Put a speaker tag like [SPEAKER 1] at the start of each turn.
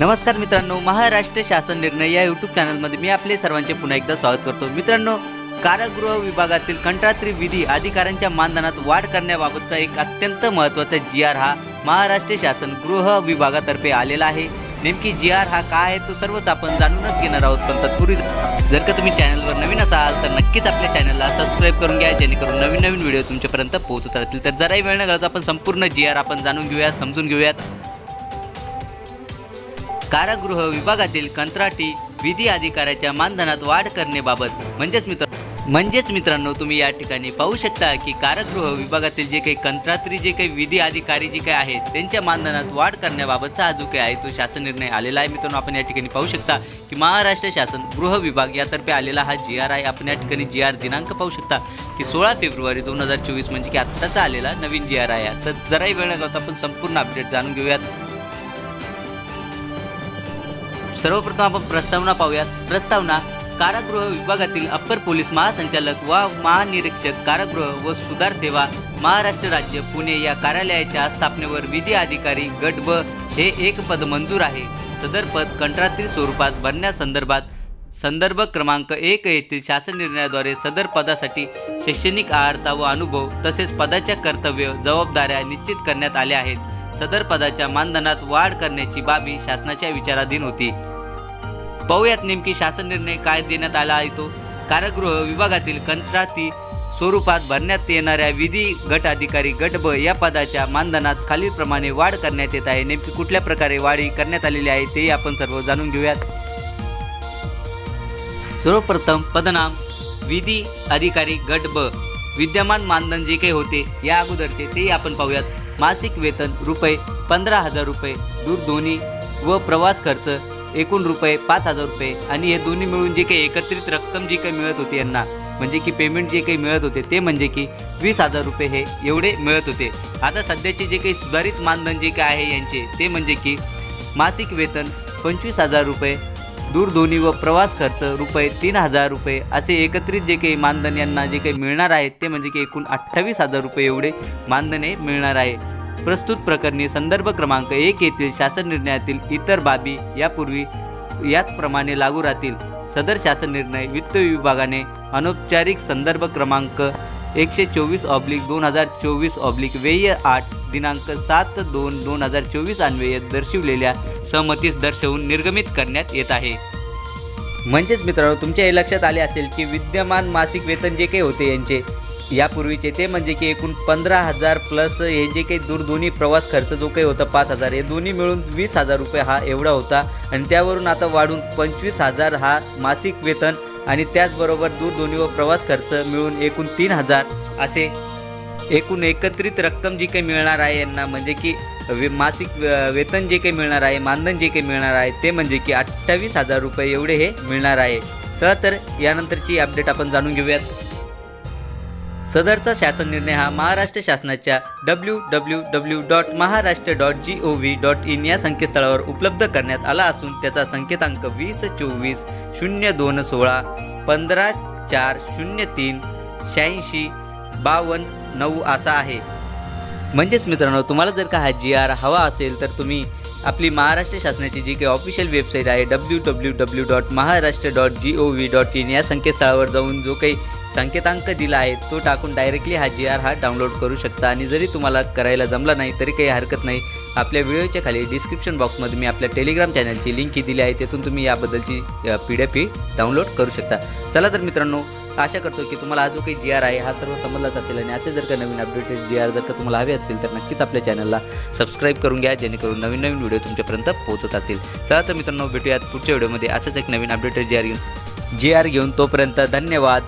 [SPEAKER 1] नमस्कार मित्रांनो महाराष्ट्र शासन निर्णय या यूट्यूब चॅनलमध्ये मी आपले सर्वांचे पुन्हा एकदा स्वागत करतो. मित्रांनो कारागृह विभागातील कंत्राटी विधी अधिकाऱ्यांच्या मानधनात वाढ करण्याबाबतचा एक अत्यंत महत्त्वाचा जी आर हा महाराष्ट्र शासन गृह विभागातर्फे आलेला आहे. नेमकी जी आर हा काय आहे तो सर्वच आपण जाणूनच घेणार आहोत पण तत्पूर्वी जर का तुम्ही चॅनलवर नवीन असाल तर नक्कीच आपल्या चॅनलला सबस्क्राईब करून घ्या जेणेकरून नवीन नवीन व्हिडिओ तुमच्यापर्यंत पोहोचत राहतील. तर जराही वेळ न घालता आपण संपूर्ण जी आर आपण जाणून घेऊया समजून घेऊयात. कारागृह विभागातील कंत्राटी विधी अधिकाऱ्याच्या मानधनात वाढ करण्याबाबत. म्हणजेच मित्र म्हणजेच मित्रांनो तुम्ही या ठिकाणी पाहू शकता की कारागृह विभागातील जे काही कंत्रात्री जे काही विधी अधिकारी जे काही आहेत त्यांच्या मानधनात वाढ करण्याबाबतचा जो काही आहे तो शासन निर्णय आलेला आहे. मित्रांनो आपण या ठिकाणी पाहू शकता की महाराष्ट्र शासन गृह विभाग यातर्फे आलेला हा जी आर आहे आपण या ठिकाणी जी आर दिनांक पाहू शकता की सोळा फेब्रुवारी दोन हजार चोवीस म्हणजे की आत्ताचा आलेला नवीन जी आर आहे. तर जराही वेळ न आपण संपूर्ण अपडेट जाणून घेऊयात. सर्वप्रथम आपण प्रस्तावना पाहूयात. प्रस्तावना कारागृह विभागातील अप्पर पोलीस महासंचालक व महानिरीक्षक कारागृह व सुधार सेवा महाराष्ट्र राज्य पुणे या कार्यालयाच्या स्थापनेवर विधी अधिकारी गट ब हे एक पद मंजूर आहे. सदर पद कंत्राटी स्वरूपात भरण्यासंदर्भात संदर्भ क्रमांक एक येथील शासन निर्णयाद्वारे सदर पदासाठी शैक्षणिक आहारता व अनुभव तसेच पदाच्या कर्तव्य जबाबदाऱ्या निश्चित करण्यात आल्या आहेत. सदर पदाच्या मानधनात वाढ करण्याची बाबी शासनाच्या विचाराधीन होती. पाहूयात नेमकी शासन निर्णय काय देण्यात आला आहे तो. कारागृह विभागातील कंत्राटी स्वरूपात भरण्यात येणाऱ्या विधी गट अधिकारी गट ब या पदाच्या मानधनात खालीलप्रमाणे वाढ करण्यात येत आहे. नेमकी कुठल्या प्रकारे वाढ करण्यात आलेली आहे ते आपण सर्व जाणून घेऊयात. सर्वप्रथम पदनाम विधी अधिकारी गट ब विद्यमान मानधन जे काही होते या अगोदरचे तेही आपण पाहूयात. मासिक वेतन रुपये पंधरा हजार रुपये दूरध्वनी व प्रवास खर्च एकूण रुपये पाच हजार रुपये आणि हे दोन्ही मिळून जे काही एकत्रित रक्कम जी काही मिळत होती यांना म्हणजे की पेमेंट जे काही मिळत होते ते म्हणजे की वीस हजार रुपये हे एवढे मिळत होते. आता सध्याचे जे काही सुधारित मानधन जे काही आहे यांचे ते म्हणजे की मासिक वेतन पंचवीस हजार रुपये दूरध्वनी व प्रवास खर्च रुपये तीन हजार रुपये असे एकत्रित जे काही मानधन यांना जे काही मिळणार आहेत ते म्हणजे की एकूण अठ्ठावीस हजार रुपये एवढे मानधने मिळणार आहे. प्रस्तुत प्रकरणी संदर्भ क्रमांक एक येथील शासन निर्णयातील इतर बाबी यापूर्वी याचप्रमाणे लागू राहतील. सदर शासन निर्णय वित्त विभागाने अनौपचारिक संदर्भ क्रमांक एकशे चोवीस ऑब्लिक दोन हजार चोवीस ऑब्लिक व्यय आठ दिनांक सात दोन दोन हजार चोवीस अन्वये दर्शवलेल्या सहमतीस दर्शवून निर्गमित करण्यात येत आहे. म्हणजेच मित्रांनो तुमच्या हे लक्षात आले असेल की विद्यमान मासिक वेतन जे काही होते यांचे यापूर्वीचे ते म्हणजे की एकूण पंधरा हजार प्लस हे जे काही दूरध्वनी प्रवास खर्च जो काही होता पाच हजार हे दोन्ही मिळून वीस हजार रुपये हा एवढा होता. आणि त्यावरून आता वाढून पंचवीस हजार हा मासिक वेतन आणि त्याचबरोबर दूरध्वनी व प्रवास खर्च मिळून एकूण तीन हजार असे एकूण एकत्रित रक्कम जी काही मिळणार आहे यांना म्हणजे की वे मासिक वेतन जे काही मिळणार आहे मानधन जे काही मिळणार आहे ते म्हणजे की अठ्ठावीस हजार रुपये एवढे हे मिळणार आहे. चला तर यानंतरची अपडेट आपण जाणून घेऊयात. सदरचा शासन निर्णय हा महाराष्ट्र शासनाच्या W W W dot Maharashtra dot G O V dot in या संकेतस्थळावर उपलब्ध करण्यात आला असून त्याचा संकेतांक वीस चोवीस शून्य दोन सोळा पंधरा चार शून्य तीन शहाऐंशी बावन्न नऊ असा आहे. म्हणजेच मित्रांनो तुम्हाला जर का हा जी आर हवा असेल तर तुम्ही आपली महाराष्ट्र शासनाची जी काही ऑफिशियल वेबसाईट आहे W W W dot Maharashtra dot G O V dot in या संकेतस्थळावर जाऊन जो काही संकेतांक दिला आहे तो टाकून डायरेक्टली हा जी आर हा डाउनलोड करू शकता. आणि जरी तुम्हाला करायला जमला नाही तरी काही हरकत नाही. आपल्या व्हिडिओच्या खाली डिस्क्रिप्शन बॉक्समध्ये मी आपल्या टेलिग्राम चॅनलची लिंक ही दिली आहे. तेथून तुम्ही याबद्दलची पी डी एफ ही डाउनलोड करू शकता. चला तर मित्रांनो आशा करतो की तुम्हाला हा जो काही जी आर आहे हा सर्व समजलाच असेल. आणि असे जर का नवीन अपडेटेड जी आर जर का तुम्हाला हवे असतील तर नक्कीच आपल्या चॅनलला सबस्क्राईब करून घ्या जेणेकरून नवीन नवीन व्हिडिओ तुमच्यापर्यंत पोहोचत असतील. चला तर मित्रांनो भेटूयात पुढच्या व्हिडिओमध्ये. असंच एक नवीन अपडेटेड जी आर घेऊन जी आर घेऊन तोपर्यंत धन्यवाद.